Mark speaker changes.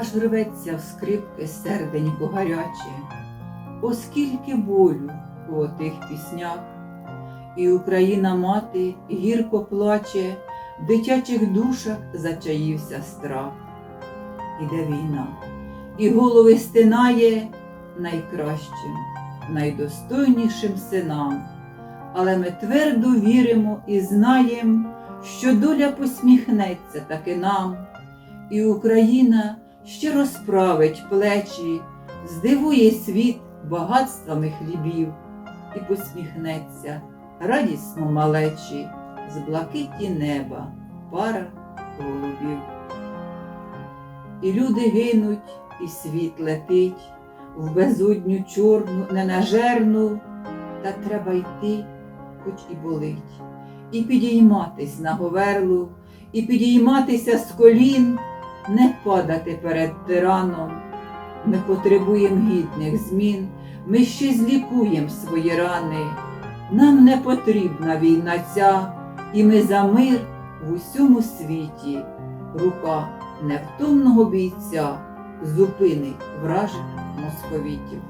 Speaker 1: аж рветься в скрипки серденько гаряче, оскільки болю у отих піснях, і Україна мати гірко плаче, в дитячих душах зачаївся страх. Іде війна, і голови стинає найкращим, найдостойнішим синам. Але ми твердо віримо і знаєм, що доля посміхнеться таки нам, і Україна ще розправить плечі, здивує світ багатствами хлібів, і посміхнеться радісно малечі з блакиті неба пара голубів. І люди гинуть, і світ летить в безодню чорну, ненажерну, та треба йти, хоч і болить, і підійматись на говерлу, і підійматися з колін, не падати перед тираном. Ми потребуємо гідних змін, ми ще злікуємо свої рани. Нам не потрібна війна ця, і ми за мир в усьому світі. Рука невтомного бійця зупинить вражих московітів.